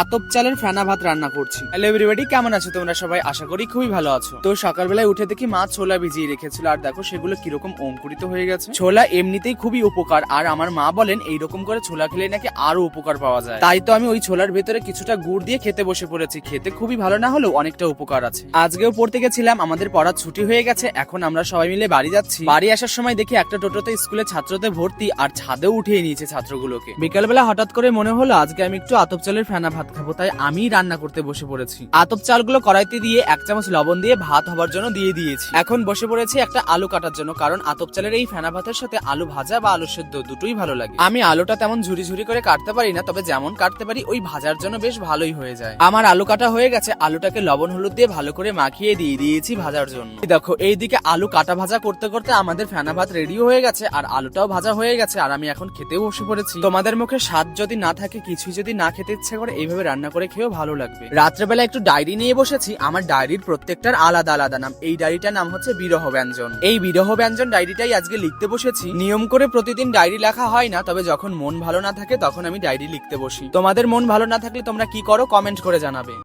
আতপ চালের ফেনা ভাত রান্না করছি। হ্যালো এভরিবডি কেমন আছো তোমরা সবাই? আশা করি খুবই ভালো আছো। তো সকালবেলায় উঠে দেখি মা ছোলা ভিজিয়ে রেখেছিল, আর দেখো সেগুলো কীরকম অঙ্কুরিত হয়ে গেছে। ছোলা এমনিতেই খুবই উপকার, আর আমার মা বলেন এইরকম করে ছোলা খেলে নাকি আরও উপকার পাওয়া যায়। তাই তো আমি ওই ছোলার ভেতরে কিছুটা গুড় দিয়ে খেতে বসে পড়েছি। খেতে খুবই ভালো না হলেও অনেকটা উপকার আছে। আজকেও পড়তে গেছিলাম, আমাদের পড়ার ছুটি হয়ে গেছে, এখন আমরা সবাই মিলে বাড়ি যাচ্ছি। বাড়ি আসার সময় দেখি একটা টোটোতে স্কুলে ছাত্রতে ভর্তি, আর ছাদেও উঠিয়ে নিয়েছে ছাত্রগুলোকে। বিকালবেলা হঠাৎ করে মনে হলো, আজকে আমি একটু আতপ চালের ফেনা ভাত খাব, তাই আমি রান্না করতে বসে পড়েছি। আতপ চালগুলো কড়াইতে দিয়ে এক চামচ লবণ দিয়ে ভাত হবার জন্য দিয়ে দিয়েছি। এখন বসে পড়েছি একটা আলু কাটার জন্য, কারণ আতপ চালের এই ফেনা ভাতের সাথে আলু ভাজা বা আলু সেদ্ধ দুটোই ভালো লাগে। আমি আলুটা তেমন ঝুরি ঝুরি করে কাটতে পারি না, তবে যেমন কাটতে পারি, ওই ভাজার জন্য বেশ ভালোই হয়ে যায়। আমার আলু কাটা হয়ে গেছে, আলুটাকে লবণ হলুদ দিয়ে ভালো করে মাখিয়ে দিয়ে দিয়েছি ভাজার জন্য। দেখো, এইদিকে আলু কাটা ভাজা করতে করতে আমাদের ফেনা ভাত রেডি হয়ে গেছে, আর আলুটাও ভাজা হয়ে গেছে, আর আমি এখন খেতেও বসে পড়েছি। তোমাদের মুখে স্বাদ যদি না থাকে, কিছুই যদি না খেতে ইচ্ছে করে, এইভাবে রান্না করে খেয়েও ভালো লাগবে। রাত্রেবেলা একটু ডায়েরি নিয়ে বসেছি, আমার ডায়েরির প্রত্যেকটার আলাদা আলাদা নাম। এই ডায়েরিটার নাম হচ্ছে বিরহ ব্যঞ্জন। এই বিরহ ব্যঞ্জন ডায়েরিটাই আজকে লিখতে বসেছি। নিয়ম করে প্রতিদিন ডায়েরি লেখা হয় না, তবে যখন মন ভালো না থাকে, তখন আমি ডায়েরি লিখতে বসি। তোমাদের মন ভালো না থাকলে তোমরা কি করো? কমেন্ট করে জানাবে।